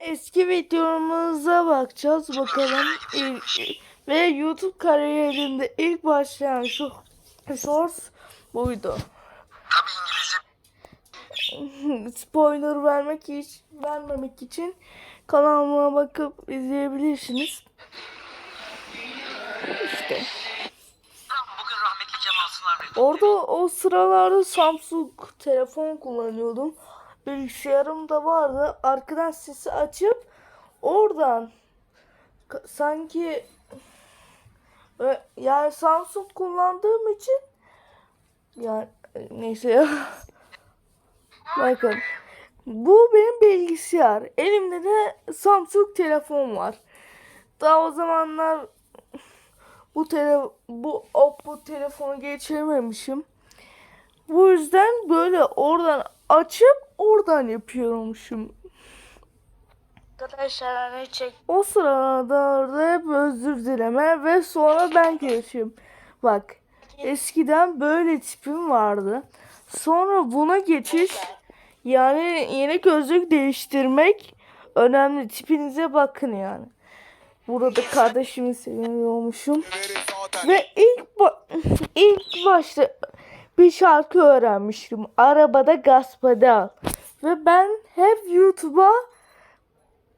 Eski videomuza bakacağız bakalım. Ve YouTube kariyerinde ilk başlayan şu shorts buydu. Spoiler vermek hiç vermemek için kanalıma bakıp izleyebilirsiniz. İşte. Orada o sıralarda Samsung telefon kullanıyordum. Bilgisayarım da vardı. Arkadan sesi açıp oradan sanki e, yani Samsung kullandığım için yani e, neyse ya. Bakın. Bu benim bilgisayar. Elimde de Samsung telefon var. Daha o zamanlar bu tele bu Oppo telefonu geçirememişim. Bu yüzden böyle oradan açıp oradan yapıyormuşum. Arkadaşlar ne çek? O sırada hep özür dileme ve sonra ben geçeyim. Bak eskiden böyle tipim vardı. Sonra buna geçiş yani yeni gözlük değiştirmek önemli. Tipinize bakın yani. Burada kardeşimi seviyormuşum. Ve ilk ba- ilk başta bir şarkı öğrenmiştim. Arabada gaz pedal. Ve ben hep YouTube'a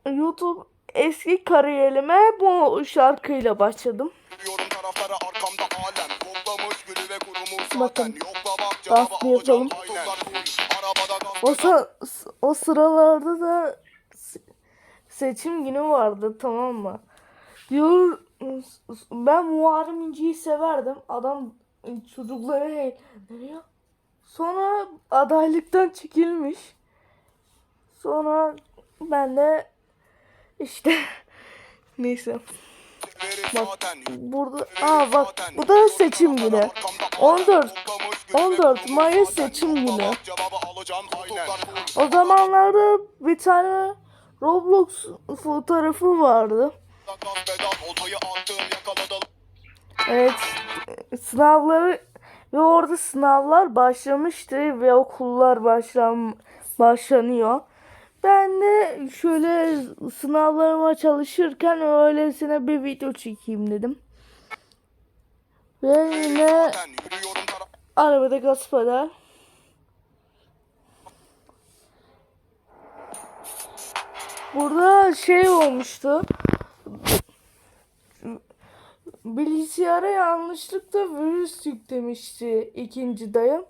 YouTube eski kariyerime bu şarkıyla başladım. Bakın, dans yapalım. O, o sıralarda da se- seçim günü vardı tamam mı? Diyor ben Muharrem İnce'yi severdim. Adam çocukları eğlendiriyor. Sonra adaylıktan çekilmiş. Sonra ben de işte neyse. Bak burada aa bak bu da seçim günü. 14 14 Mayıs seçim günü. O zamanlarda bir tane Roblox fotoğrafı vardı. Evet sınavları ve orada sınavlar başlamıştı ve okullar başlan başlanıyor. Ben de şöyle sınavlarıma çalışırken öylesine bir video çekeyim dedim. Ve yine arabada gaz pedal. Burada şey olmuştu. Bilgisayara yanlışlıkla virüs yüklemişti ikinci dayım.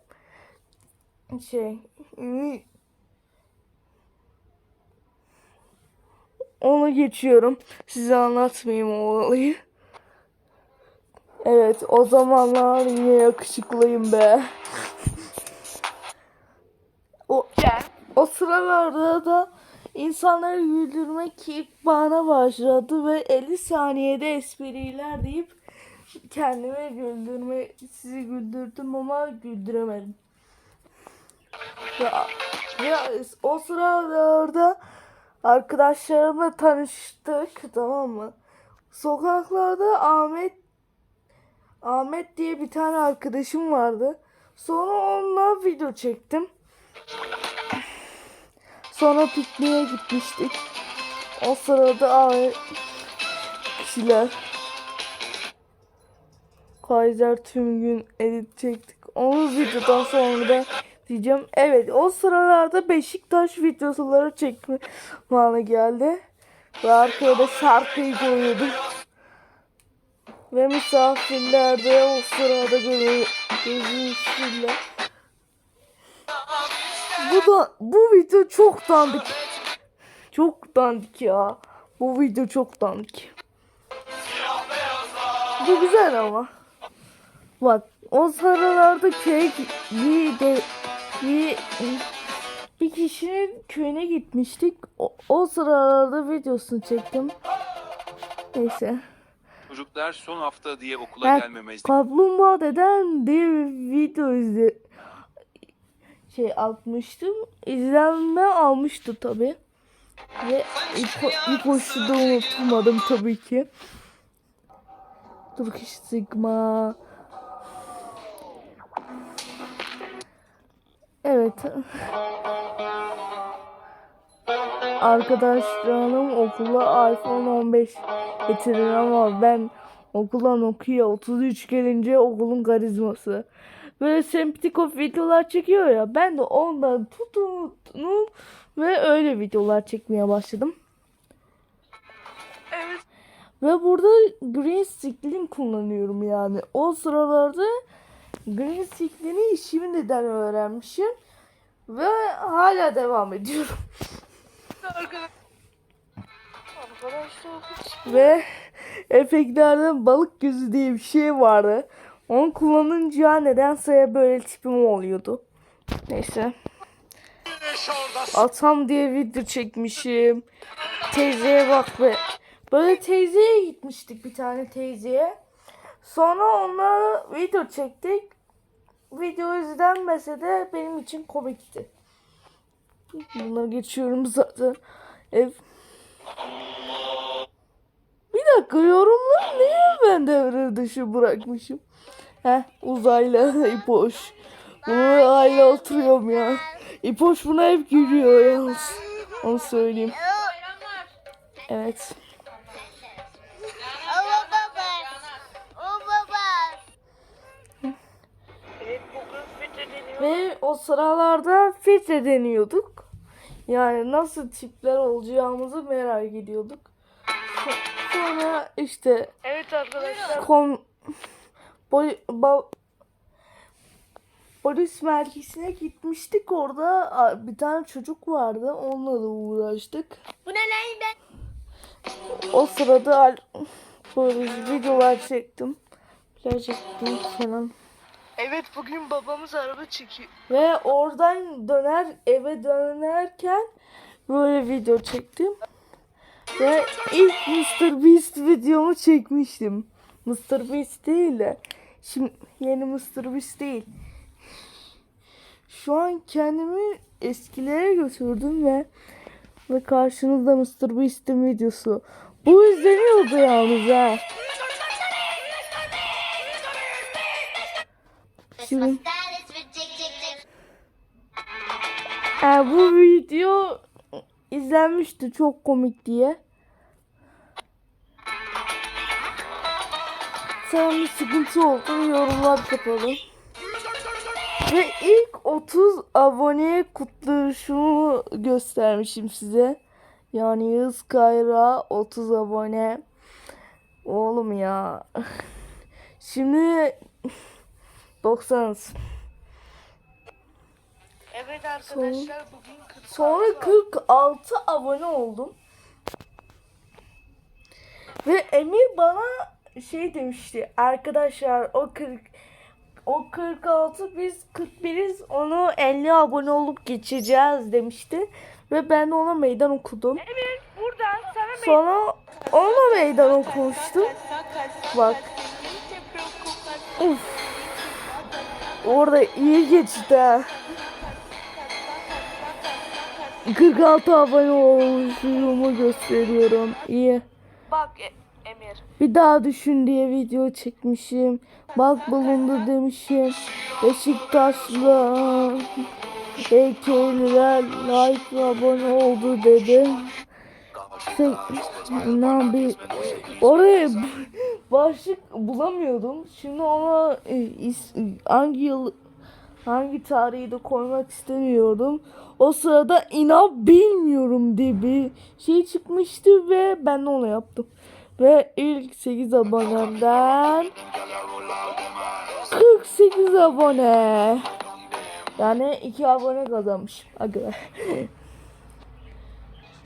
Şey, onu geçiyorum. Size anlatmayayım o olayı. Evet, o zamanlar yine yakışıklıyım be. o, o sıralarda da insanları güldürmek ilk bana başladı ve 50 saniyede espriler deyip kendime güldürme sizi güldürdüm ama güldüremedim. Ya, ya o sıralarda arkadaşlarımla tanıştık tamam mı? Sokaklarda Ahmet Ahmet diye bir tane arkadaşım vardı. Sonra onunla video çektim. Sonra pikniğe gitmiştik. O sırada Ahmet kişiler Kaiser tüm gün edit çektik. Onu videodan sonra da diyeceğim. Evet o sıralarda Beşiktaş videoları çekme zamanı geldi. Ve arkaya da şarkıyı koyuyordum. Ve misafirler de o sırada gözümüzle. Bu da bu video çok dandik. Çok dandik ya. Bu video çok dandik. Bu güzel ama. Bak o sıralarda köye bir de bir, bir kişinin köyüne gitmiştik. O, o sıralarda videosunu çektim. Neyse. Çocuklar son hafta diye okula Ben gelmemezlik Kaplumbağa deden diye bir video izle şey atmıştım. İzlenme almıştı tabi. Ve ilk, ilk hoşluğu da unutmadım tabii ki. Turkish Sigma. Evet. arkadaşlarım okula iPhone 15 getirir ama ben okula Nokia 33 gelince okulun karizması. Böyle sempatik o videolar çekiyor ya ben de ondan tutunum ve öyle videolar çekmeye başladım. Evet. Ve burada green screen kullanıyorum yani. O sıralarda green screen'i şimdiden öğrenmişim. Ve hala devam ediyorum. Arkadaşlar. Ve efektlerden balık gözü diye bir şey vardı. Onu kullanınca nedense böyle tipim oluyordu. Neyse. Atam diye video çekmişim. Teyzeye bak be. Böyle teyzeye gitmiştik bir tane teyzeye. Sonra onunla video çektik. Video izlenmese de benim için komikti. Bunları geçiyorum zaten. Ev bir dakika yorumları niye ben devre dışı bırakmışım? Heh uzaylı İpoş. Bunu aile oturuyorum ya. İpoş buna hep gülüyor yalnız. Onu söyleyeyim. Evet. Ve o sıralarda filtre deniyorduk. Yani nasıl tipler olacağımızı merak ediyorduk. So- Sonra işte Evet arkadaşlar. kom poli- ba- polis merkezine gitmiştik orada bir tane çocuk vardı onunla da uğraştık. Bu ne lan ben? O sırada böyle videolar çektim. Videolar çektim falan. Evet bugün babamız araba çekiyor. Ve oradan döner eve dönerken böyle video çektim. Ve ilk Mr. Beast videomu çekmiştim. Mr. Beast değil de. Şimdi yeni. Beast değil. Şu an kendimi eskilere götürdüm ve ve karşınızda Mr. Beast'in videosu. Bu izleniyordu yalnız ha. Şimdi e, bu video izlenmişti çok komik diye. Sonra bir sıkıntı oldu. Yorumlar kapalı. Ve ilk 30 aboneye kutlayışımı göstermişim size. Yani Yağız Kayra 30 abone. Oğlum ya. Şimdi 90. Evet arkadaşlar bugün 40 Sonra 46 abone oldum. Ve Emir bana şey demişti. Arkadaşlar o 40 o 46 biz 41'iz onu 50 abone olup geçeceğiz demişti. Ve ben ona meydan okudum. Emir buradan sana Sonra ona meydan okumuştum. Bak. Uf. Orada iyi geçti ha. 46 abone olmuşumu gösteriyorum. İyi. Bak Emir. Bir daha düşün diye video çekmişim. Bak bulundu demişim. Beşiktaşlı heykeliler like ve abone oldu dedi. Sen, inan bir oraya başlık bulamıyordum. Şimdi ona e, is- hangi yıl hangi tarihi de koymak istemiyordum. O sırada inan bilmiyorum diye bir şey çıkmıştı ve ben de onu yaptım. Ve ilk 8 abonemden 48 abone. Yani 2 abone kazanmışım. Aga.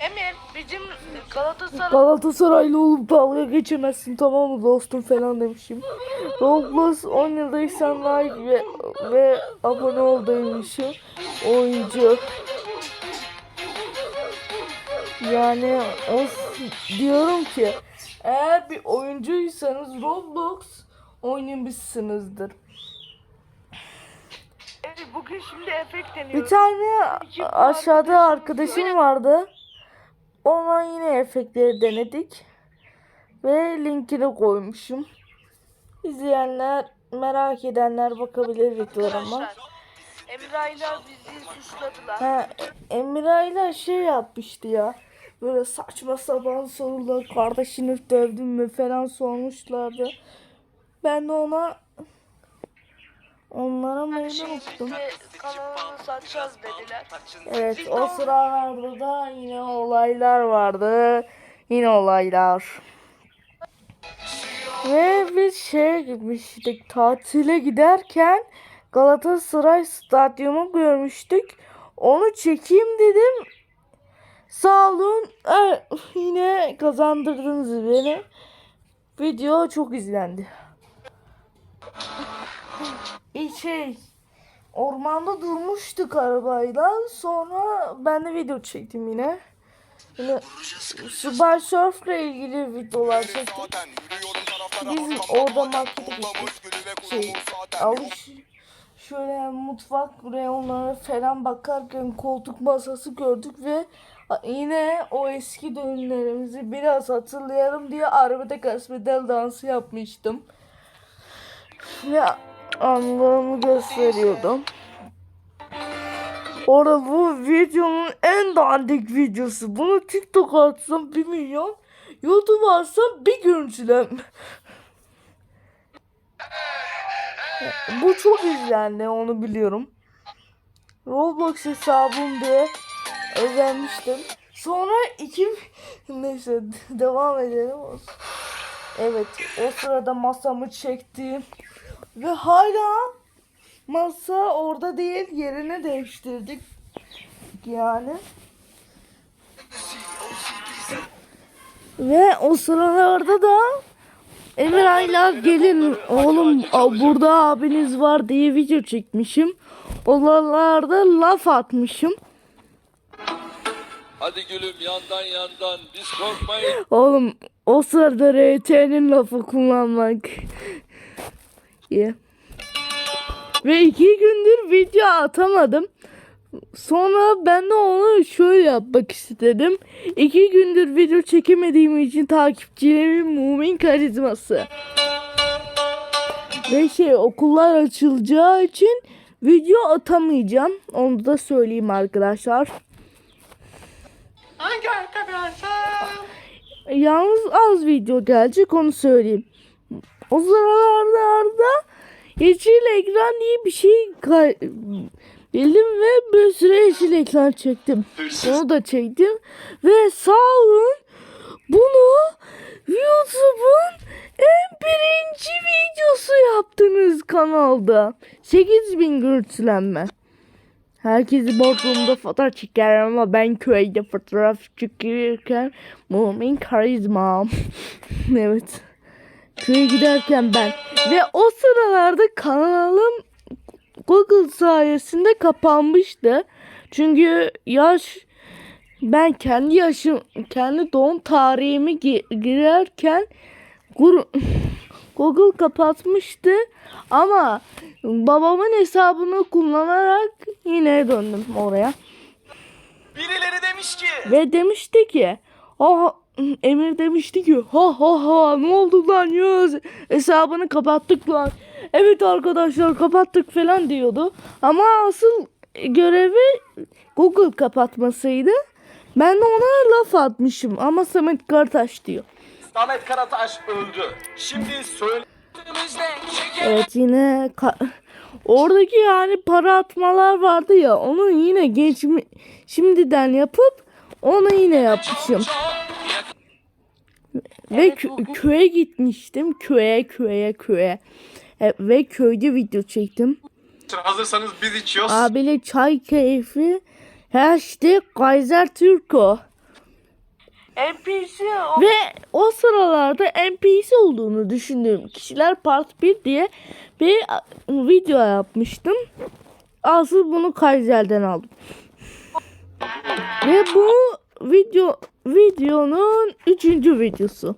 Emir bizim Galatasaray Galatasaraylı olup dalga geçemezsin tamam mı dostum falan demişim. Roblox 10 yıldaysan like ve, ve abone ol demişim. Oyuncu. Yani o diyorum ki eğer bir oyuncuysanız Roblox oynamışsınızdır. Emir bugün şimdi efekt Bir deniyor. tane aşağıda arkadaşım vardı. Ona yine efektleri denedik. Ve linkini koymuşum. İzleyenler, merak edenler bakabilir videolarıma. Emiraylar bizi suçladılar. Ha, Emiray'la şey yapmıştı ya. Böyle saçma sapan sorular kardeşini dövdün mü falan sormuşlardı. Ben de ona onlara meydan okudum. Bize kanalını satacağız dediler. Evet o sıralarda da yine olaylar vardı. Yine olaylar. Ve biz şeye gitmiştik tatile giderken Galatasaray stadyumu görmüştük. Onu çekeyim dedim. Sağ olun. Ee, yine kazandırdınız beni. Video çok izlendi. İyi şey ormanda durmuştuk arabayla. Sonra ben de video çektim yine. Yine Subway Surf ile ilgili videolar çektim. Biz orada markete gittik. Şey, alış şöyle mutfak reyonlara falan bakarken koltuk masası gördük ve yine o eski dönemlerimizi biraz hatırlayalım diye arabada kasbedel dansı yapmıştım. Ve anılarımı gösteriyordum. Orada bu videonun en dandik videosu. Bunu TikTok'a atsam 1 milyon. YouTube'a atsam bir görüntülem. Bu çok izlendi onu biliyorum. Roblox hesabım diye özenmiştim. Sonra iki neyse devam edelim. Evet o sırada masamı çektim. Ve hala masa orada değil yerini değiştirdik. Yani. Ve o sıralarda da Emir Ayla gelin oğlum burada abiniz var diye video çekmişim. Oralarda laf atmışım. Hadi gülüm yandan yandan biz korkmayın. Oğlum o sırada RT'nin lafı kullanmak. İyi. Ve iki gündür video atamadım. Sonra ben de onu şöyle yapmak istedim. İki gündür video çekemediğim için takipçilerimin mumin karizması. Ve şey okullar açılacağı için video atamayacağım. Onu da söyleyeyim arkadaşlar. Hangi arkadaşlar? Yalnız az video gelecek onu söyleyeyim. O sıralarda yeşil ekran diye bir şey bildim ve bir süre yeşil ekran çektim. Onu da çektim ve sağ olun bunu YouTube'un en birinci videosu yaptınız kanalda. 8000 görüntülenme. Herkesi Bodrum'da fotoğraf çeker ama ben köyde fotoğraf çekirken Mumin karizmam. evet. Köye giderken ben. Ve o sıralarda kanalım Google sayesinde kapanmıştı. Çünkü yaş ben kendi yaşım kendi doğum tarihimi gi- girerken Google kapatmıştı ama babamın hesabını kullanarak yine döndüm oraya. Birileri demiş ki Ve demişti ki ha Emir demişti ki ha ha ha ne oldu lan ya hesabını kapattık lan. Evet arkadaşlar kapattık falan diyordu. Ama asıl görevi Google kapatmasıydı. Ben de ona laf atmışım ama Samet Kartaş diyor. Samet Karataş öldü. Şimdi söylediğimizde Evet yine ka- oradaki yani para atmalar vardı ya onu yine geç şimdiden yapıp onu yine yapmışım. Ve kö- köye gitmiştim. Köye köye köye. E, ve köyde video çektim. hazırsanız biz içiyoruz. Abiyle çay keyfi. Hashtag Kaiser Türko. NPC o Ve o sıralarda NPC olduğunu düşündüğüm kişiler part 1 diye bir video yapmıştım. Asıl bunu Kaiser'den aldım. Ve bu video videonun üçüncü videosu.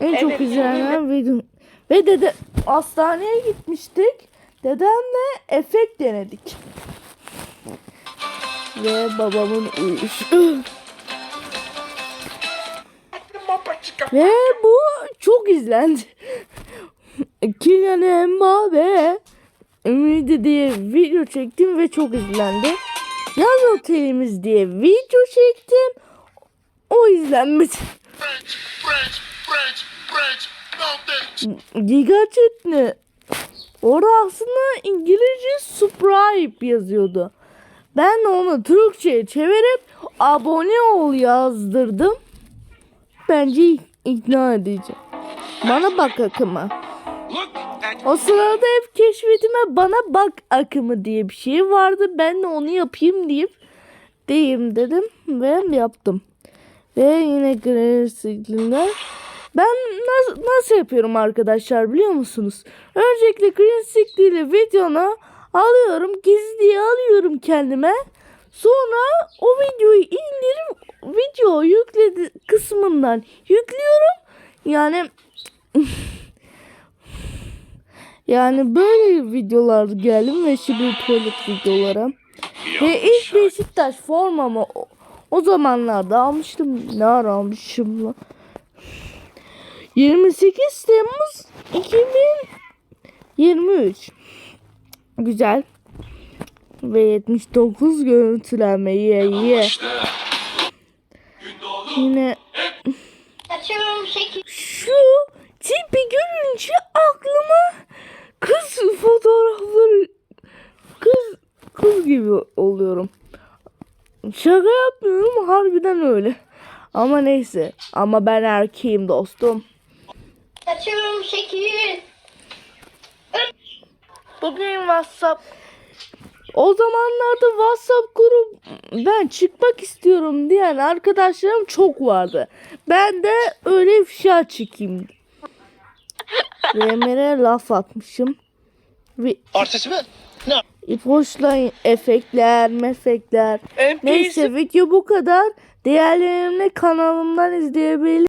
En çok izlenen video. Ve dede hastaneye gitmiştik. Dedemle efekt denedik. Ve babamın uyuşu. Ve bu çok izlendi. Kylian Mbappe Ümidi diye video çektim ve çok izlendi. Yaz otelimiz diye video çektim. O izlenmedi. Giga ne? Orada aslında İngilizce subscribe yazıyordu. Ben onu Türkçe'ye çevirip abone ol yazdırdım. Bence ikna edici. Bana bak akıma. O sırada hep keşfetime bana bak akımı diye bir şey vardı. Ben de onu yapayım deyip deyim dedim ve yaptım. Ve yine grafikler. Ben nasıl, nasıl yapıyorum arkadaşlar biliyor musunuz? Öncelikle green screen ile videonu alıyorum. Gizliye alıyorum kendime. Sonra o videoyu indirip video yükledi kısmından yüklüyorum. Yani yani böyle videolar geldim ve şimdi tuvalet videolara. Ve ilk Beşiktaş formamı o, o zamanlarda almıştım. Ne ara almışım lan? 28 Temmuz 2023. Güzel. Ve 79 görüntülenme. Ye ye. Yine şu tipi görünce aklıma kız fotoğrafları kız kız gibi oluyorum. Şaka yapmıyorum harbiden öyle. Ama neyse. Ama ben erkeğim dostum. Saçımı şekil. Bugün WhatsApp o zamanlarda WhatsApp grup ben çıkmak istiyorum diyen arkadaşlarım çok vardı. Ben de öyle ifşa çekeyim. Remer'e laf atmışım. Ve Artist mi? Ne? ipuçla efektler, mefekler. Neyse video bu kadar. Diğerlerini kanalımdan izleyebilir.